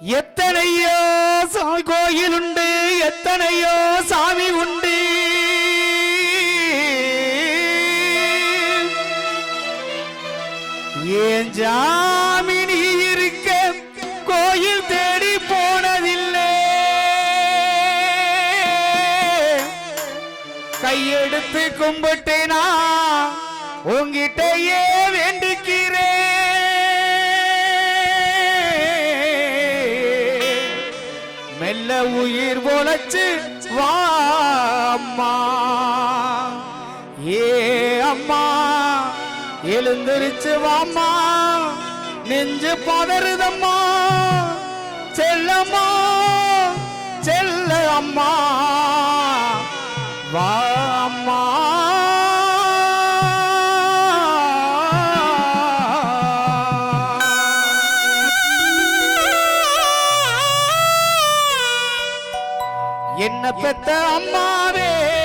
எத்தனையோ சாமி கோயில் உண்டு எத்தனையோ சாமி உண்டு. ஏன் ஜாமி நீ இருக்க கோயில் தேடி போனதில்லை? கையெடுத்து கும்பிட்டேனா உங்கிட்டயே உயிர் பொழைச்சு வாம்மா ஏ அம்மா எழுந்திருச்சு வாம்மா நெஞ்சு பதறுதம்மா. செல்லம்மா செல்ல அம்மா. வா பெத்த அம்மாவே.